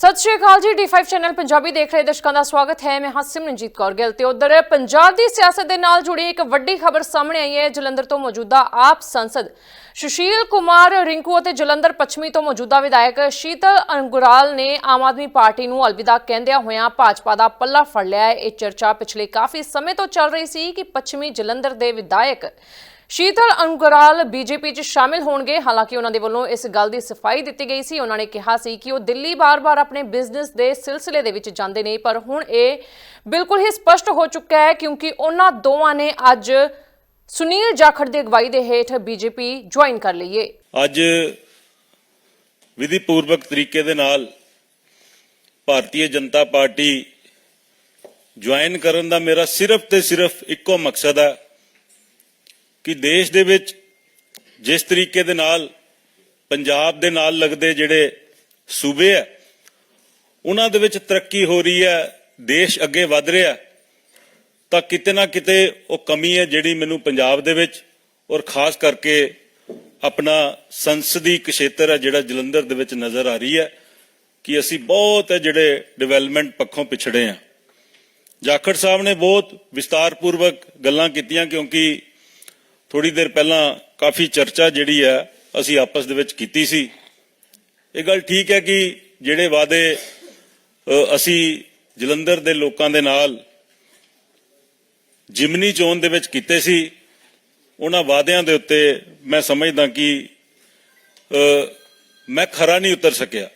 ਸਤਿ ਸ਼੍ਰੀ ਅਕਾਲ ਜੀ D5 channel Punjabi ਦੇਖ ਰਹੇ ਦਰਸ਼ਕਾਂ ਦਾ ਸਵਾਗਤ ਹੈ। ਮੈਂ ਹਾਂ ਸਿਮਰਨਜੀਤ ਕੌਰ ਗਿੱਲ ਤੇ ਉਧਰ ਪੰਜਾਬ ਦੀ ਸਿਆਸਤ ਦੇ ਨਾਲ ਜੁੜੀ ਇੱਕ ਵੱਡੀ ਖਬਰ ਸਾਹਮਣੇ ਆਈ ਹੈ। ਜਲੰਧਰ ਤੋਂ ਮੌਜੂਦਾ ਆਪ ਸੰਸਦ ਸੁਸ਼ੀਲ ਕੁਮਾਰ ਰਿੰਕੂ ਅਤੇ ਜਲੰਧਰ ਪੱਛਮੀ ਤੋਂ ਮੌਜੂਦਾ ਵਿਧਾਇਕ ਸ਼ੀਤਲ ਅੰਗੁਰਾਲ ਨੇ ਆਮ ਆਦਮੀ ਪਾਰਟੀ ਨੂੰ ਅਲਵਿਦਾ ਕਹਿੰਦਿਆਂ ਹੋਇਆਂ ਭਾਜਪਾ ਦਾ ਪੱਲਾ ਫੜ ਲਿਆ ਹੈ। ਇਹ ਚਰਚਾ ਪਿਛਲੇ ਕਾਫੀ ਸਮੇਂ ਤੋਂ ਚੱਲ ਰਹੀ ਸੀ ਕਿ ਪੱਛਮੀ ਜਲੰਧਰ ਦੇ ਵਿਧਾਇਕ ਸ਼ੀਤਲ ਅੰਗਰਾਲ ਬੀਜੇਪੀ 'ਚ ਸ਼ਾਮਿਲ ਹੋਣਗੇ। ਹਾਲਾਂਕਿ ਉਹਨਾਂ ਦੇ ਵੱਲੋਂ ਇਸ ਗੱਲ ਦੀ ਸਫ਼ਾਈ ਦਿੱਤੀ ਗਈ ਸੀ। ਉਹਨਾਂ ਨੇ ਕਿਹਾ ਸੀ ਕਿ ਉਹ ਦਿੱਲੀ ਬਾਰ-ਬਾਰ ਆਪਣੇ ਬਿਜ਼ਨਸ ਦੇ ਸਿਲਸਿਲੇ ਦੇ ਵਿੱਚ ਜਾਂਦੇ ਨੇ, ਪਰ ਹੁਣ ਇਹ ਬਿਲਕੁਲ ਹੀ ਸਪਸ਼ਟ ਹੋ ਚੁੱਕਾ ਹੈ ਕਿਉਂਕਿ ਉਹਨਾਂ ਦੋਵਾਂ ਨੇ ਅੱਜ ਸੁਨੀਲ ਜਾਖੜ ਦੀ ਅਗਵਾਈ ਦੇ ਹੇਠ ਬੀਜੇਪੀ ਜੁਆਇਨ ਕਰ ਲਈ ਏ। ਅੱਜ ਵਿਧੀ ਪੂਰਵਕ ਤਰੀਕੇ ਦੇ ਨਾਲ ਭਾਰਤੀ ਜਨਤਾ ਪਾਰਟੀ ਜੁਆਇਨ ਕਰਨ ਦਾ ਮੇਰਾ ਸਿਰਫ ਤੇ ਸਿਰਫ ਇੱਕੋ ਮਕਸਦ ਹੈ ਕਿ ਦੇਸ਼ ਦੇ ਵਿੱਚ ਜਿਸ ਤਰੀਕੇ ਦੇ ਨਾਲ ਪੰਜਾਬ ਦੇ ਨਾਲ ਲੱਗਦੇ ਜਿਹੜੇ ਸੂਬੇ ਆ, ਉਹਨਾਂ ਦੇ ਵਿੱਚ ਤਰੱਕੀ ਹੋ ਰਹੀ ਹੈ, ਦੇਸ਼ ਅੱਗੇ ਵਧ ਰਿਹਾ ਤਾਂ ਕਿਤੇ ਨਾ ਕਿਤੇ ਉਹ ਕਮੀ ਹੈ ਜਿਹੜੀ ਮੈਨੂੰ ਪੰਜਾਬ ਦੇ ਵਿੱਚ ਔਰ ਖਾਸ ਕਰਕੇ ਆਪਣਾ ਸੰਸਦੀ ਖੇਤਰ ਹੈ ਜਿਹੜਾ ਜਲੰਧਰ ਦੇ ਵਿੱਚ ਨਜ਼ਰ ਆ ਰਹੀ ਹੈ ਕਿ ਅਸੀਂ ਬਹੁਤ ਜਿਹੜੇ ਡਿਵੈਲਪਮੈਂਟ ਪੱਖੋਂ ਪਿਛੜੇ ਹਾਂ। ਜਾਖੜ ਸਾਹਿਬ ਨੇ ਬਹੁਤ ਵਿਸਤਾਰਪੂਰਵਕ ਗੱਲਾਂ ਕੀਤੀਆਂ ਕਿਉਂਕਿ ਥੋੜੀ ਦੇਰ ਪਹਿਲਾਂ ਕਾਫੀ ਚਰਚਾ ਜਿਹੜੀ ਹੈ ਅਸੀਂ ਆਪਸ ਦੇ ਵਿੱਚ ਕੀਤੀ ਸੀ। ਇਹ ਗੱਲ ਠੀਕ ਹੈ ਕਿ ਜਿਹੜੇ ਵਾਅਦੇ ਅਸੀਂ ਜਲੰਧਰ ਦੇ ਲੋਕਾਂ ਦੇ ਨਾਲ ਜਿਮਨੀ ਚੋਣ ਦੇ ਵਿੱਚ ਕੀਤੇ ਸੀ, ਉਹਨਾਂ ਵਾਅਦਿਆਂ ਦੇ ਉੱਤੇ ਮੈਂ ਸਮਝਦਾ ਕਿ ਮੈਂ ਖਰਾ ਨਹੀਂ ਉਤਰ ਸਕਿਆ।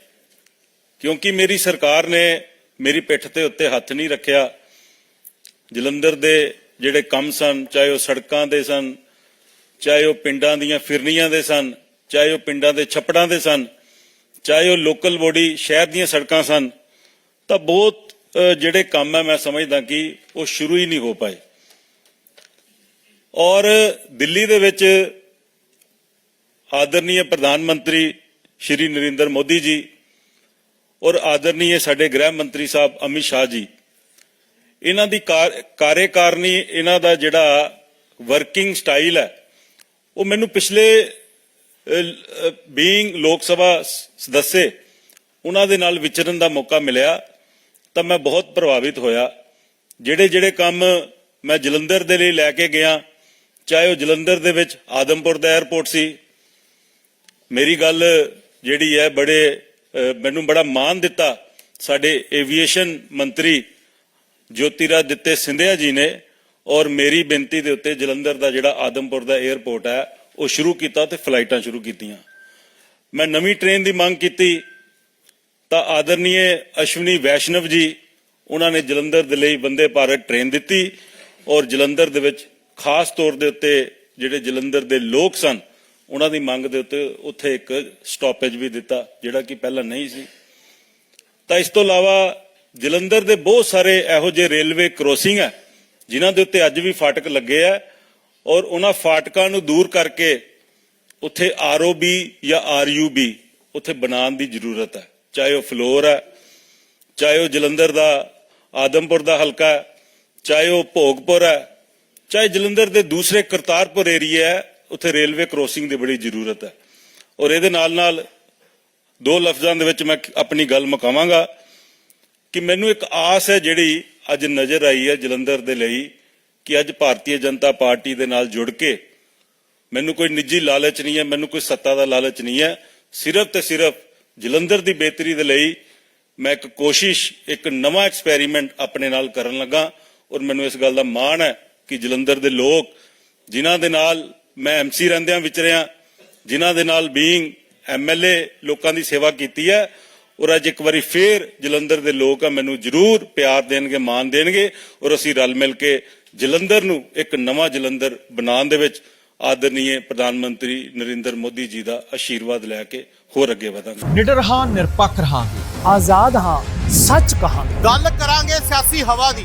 ਕਿਉਂਕਿ ਮੇਰੀ ਸਰਕਾਰ ਨੇ ਮੇਰੀ ਪਿੱਠ ਤੇ ਉੱਤੇ ਹੱਥ ਨਹੀਂ ਰੱਖਿਆ। ਜਲੰਧਰ ਦੇ ਜਿਹੜੇ ਕੰਮ ਸਨ, ਚਾਹੇ ਉਹ ਸੜਕਾਂ ਦੇ ਸਨ ਚਾਹੇ ਉਹ ਪਿੰਡਾਂ ਦੀਆਂ ਫਿਰਨੀਆਂ ਦੇ ਸਨ, ਚਾਹੇ ਉਹ ਪਿੰਡਾਂ ਦੇ ਛੱਪੜਾਂ ਦੇ ਸਨ, ਚਾਹੇ ਉਹ ਲੋਕਲ ਬੋਡੀ ਸ਼ਹਿਰ ਦੀਆਂ ਸੜਕਾਂ ਸਨ, ਤਾਂ ਬਹੁਤ ਜਿਹੜੇ ਕੰਮ ਹੈ ਮੈਂ ਸਮਝਦਾ ਕਿ ਉਹ ਸ਼ੁਰੂ ਹੀ ਨਹੀਂ ਹੋ ਪਾਏ। ਔਰ ਦਿੱਲੀ ਦੇ ਵਿੱਚ ਆਦਰਨੀय ਪ੍ਰਧਾਨ ਮੰਤਰੀ ਸ਼੍ਰੀ ਨਰਿੰਦਰ ਮੋਦੀ ਜੀ ਔਰ ਆਦਰਨੀय ਸਾਡੇ ਗ੍ਰਹਿ ਮੰਤਰੀ ਸਾਹਿਬ ਅਮਿਤ ਸ਼ਾਹ ਜੀ, ਇਹਨਾਂ ਦੀ ਕਾਰ- ਕਾਰਜਕਾਰਨੀ ਇਹਨਾਂ ਦਾ ਜਿਹੜਾ ਵਰਕਿੰਗ ਸਟਾਈਲ ਹੈ ਉਹ ਮੈਨੂੰ ਪਿਛਲੇ ਬੀਇੰਗ ਲੋਕ ਸਭਾ ਸਦੱਸੇ, ਉਹਨਾਂ ਦੇ ਨਾਲ ਵਿਚਰਨ ਦਾ ਮੌਕਾ ਮਿਲਿਆ, ਤਾਂ ਮੈਂ ਬਹੁਤ ਪ੍ਰਭਾਵਿਤ ਹੋਇਆ। ਜਿਹੜੇ ਜਿਹੜੇ ਕੰਮ ਮੈਂ ਜਲੰਧਰ ਦੇ ਲਈ ਲੈ ਕੇ ਗਿਆ, ਚਾਹੇ ਉਹ ਜਲੰਧਰ ਦੇ ਵਿੱਚ ਆਦਮਪੁਰ ਦਾ 에ਅਰਪੋਰਟ ਸੀ, ਮੇਰੀ ਗੱਲ ਜਿਹੜੀ ਹੈ ਬੜੇ ਮੈਨੂੰ ਬੜਾ ਮਾਣ ਦਿੱਤਾ। ਸਾਡੇ ਏਵੀਏਸ਼ਨ ਮੰਤਰੀ ਜੋਤੀਰਾਦਿੱਤੇ ਸਿੰਧਿਆ ਜੀ ਨੇ ਔਰ ਮੇਰੀ ਬੇਨਤੀ ਦੇ ਉੱਤੇ ਜਲੰਧਰ ਦਾ ਜਿਹੜਾ ਆਦਮਪੁਰ ਦਾ 에ਅਰਪੋਰਟ ਹੈ, ਉਹ ਸ਼ੁਰੂ ਕੀਤਾ ਤੇ ਫਲਾਈਟਾਂ ਸ਼ੁਰੂ ਕੀਤੀਆਂ। ਮੈਂ ਨਵੀਂ ਟ੍ਰੇਨ ਦੀ ਮੰਗ ਕੀਤੀ, ਤਾਂ ਆਦਰਨੀय ਅਸ਼ਵਨੀ ਵੈਸ਼ਨਵ ਜੀ, ਉਹਨਾਂ ਨੇ ਜਲੰਧਰ ਦੇ ਲਈ ਬੰਦੇ ਭਾਰਤ ਟ੍ਰੇਨ ਦਿੱਤੀ ਔਰ ਜਲੰਧਰ ਦੇ ਵਿੱਚ ਖਾਸ ਤੌਰ ਦੇ ਉੱਤੇ ਜਿਹੜੇ ਜਲੰਧਰ ਦੇ ਲੋਕ ਸਨ, ਉਹਨਾਂ ਦੀ ਮੰਗ ਦੇ ਉੱਤੇ ਉੱਥੇ ਇੱਕ ਸਟਾਪੇਜ ਵੀ ਦਿੱਤਾ, ਜਿਹੜਾ ਕਿ ਪਹਿਲਾਂ ਨਹੀਂ ਸੀ। ਤਾਂ ਇਸ ਤੋਂ ਇਲਾਵਾ ਜਲੰਧਰ ਦੇ ਬਹੁਤ ਸਾਰੇ ਇਹੋ ਜਿਹੇ ਰੇਲਵੇ ਕ੍ਰੋਸਿੰਗ ਹੈ ਜਿਨ੍ਹਾਂ ਦੇ ਉੱਤੇ ਅੱਜ ਵੀ ਫਾਟਕ ਲੱਗੇ ਆ ਔਰ ਉਹਨਾਂ ਫਾਟਕਾਂ ਨੂੰ ਦੂਰ ਕਰਕੇ ਉੱਥੇ ਆਰਓਬੀ ਜਾਂ ਆਰਯੂਬੀ ਉੱਥੇ ਬਣਾਉਣ ਦੀ ਜ਼ਰੂਰਤ ਹੈ। ਚਾਹੇ ਉਹ ਫਲੋਰ ਹੈ, ਚਾਹੇ ਉਹ ਜਲੰਧਰ ਦਾ, ਆਦਮਪੁਰ ਦਾ ਹਲਕਾ ਹੈ, ਚਾਹੇ ਉਹ ਭੋਗਪੁਰ ਹੈ, ਚਾਹੇ ਜਲੰਧਰ ਦੇ ਦੂਸਰੇ ਕਰਤਾਰਪੁਰ ਏਰੀਆ ਹੈ, ਉੱਥੇ ਰੇਲਵੇ ਕ੍ਰੋਸਿੰਗ ਦੀ ਬੜੀ ਜ਼ਰੂਰਤ ਹੈ। ਔਰ ਇਹਦੇ ਨਾਲ ਨਾਲ ਦੋ ਲਫ਼ਜ਼ਾਂ ਦੇ ਵਿੱਚ ਮੈਂ ਆਪਣੀ ਗੱਲ ਮੁਕਾਵਾਂਗਾ ਕਿ ਮੈਨੂੰ ਇੱਕ ਆਸ ਹੈ ਜਿਹੜੀ ਅੱਜ ਨਜ਼ਰ ਆਈ ਹੈ ਜਲੰਧਰ ਦੇ ਲਈ ਕਿ ਅੱਜ ਭਾਰਤੀ ਜਨਤਾ ਪਾਰਟੀ ਦੇ ਨਾਲ ਜੁੜ ਕੇ ਮੈਨੂੰ ਕੋਈ ਨਿੱਜੀ ਲਾਲਚ ਨਹੀਂ ਹੈ, ਮੈਨੂੰ ਕੋਈ ਸੱਤਾ ਦਾ ਲਾਲਚ ਨਹੀਂ ਹੈ। ਸਿਰਫ ਤੇ ਸਿਰਫ ਜਲੰਧਰ ਦੀ ਬਿਹਤਰੀ ਦੇ ਲਈ ਮੈਂ ਇੱਕ ਕੋਸ਼ਿਸ਼, ਇੱਕ ਨਵਾਂ ਐਕਸਪੈਰੀਮੈਂਟ ਆਪਣੇ ਨਾਲ ਕਰਨ ਲੱਗਾ ਔਰ ਮੈਨੂੰ ਇਸ ਗੱਲ ਦਾ ਮਾਣ ਹੈ ਕਿ ਜਲੰਧਰ ਦੇ ਲੋਕ, ਜਿਨ੍ਹਾਂ ਦੇ ਨਾਲ ਮੈਂ ਐਮਸੀ ਰਹਿੰਦਿਆਂ ਵਿਚਰਿਆ ਜਿਨ੍ਹਾਂ ਦੇ ਨਾਲ ਬੀਇੰਗ ਐਮਐਲਏ ਲੋਕਾਂ ਦੀ ਸੇਵਾ ਕੀਤੀ ਹੈ ਔਰ ਅੱਜ ਇੱਕ ਵਾਰੀ ਫੇਰ ਜਲੰਧਰ ਦੇ ਲੋਕ ਆ ਮੈਨੂੰ ਜ਼ਰੂਰ ਪਿਆਰ ਦੇਣਗੇ ਮਾਣ ਦੇਣਗੇ ਔਰ ਅਸੀਂ ਰਲ ਮਿਲ ਕੇ ਜਲੰਧਰ ਨੂੰ ਇੱਕ ਨਵਾਂ ਜਲੰਧਰ ਬਣਾਉਣ ਦੇ ਵਿੱਚ ਆਦਰਨੀय ਪ੍ਰਧਾਨ ਮੰਤਰੀ ਨਰਿੰਦਰ ਮੋਦੀ ਜੀ ਦਾ ਆਸ਼ੀਰਵਾਦ ਲੈ ਕੇ ਹੋਰ ਅੱਗੇ ਵਧਾਂਗੇ। ਨਿਡਰ ਹਾਂ ਨਿਰਪੱਖ ਰਹਾਂਗੇ। ਆਜ਼ਾਦ ਹਾਂ ਸੱਚ ਕਹਾਂਗੇ। ਗੱਲ ਕਰਾਂਗੇ ਸਿਆਸੀ ਹਵਾ ਦੀ।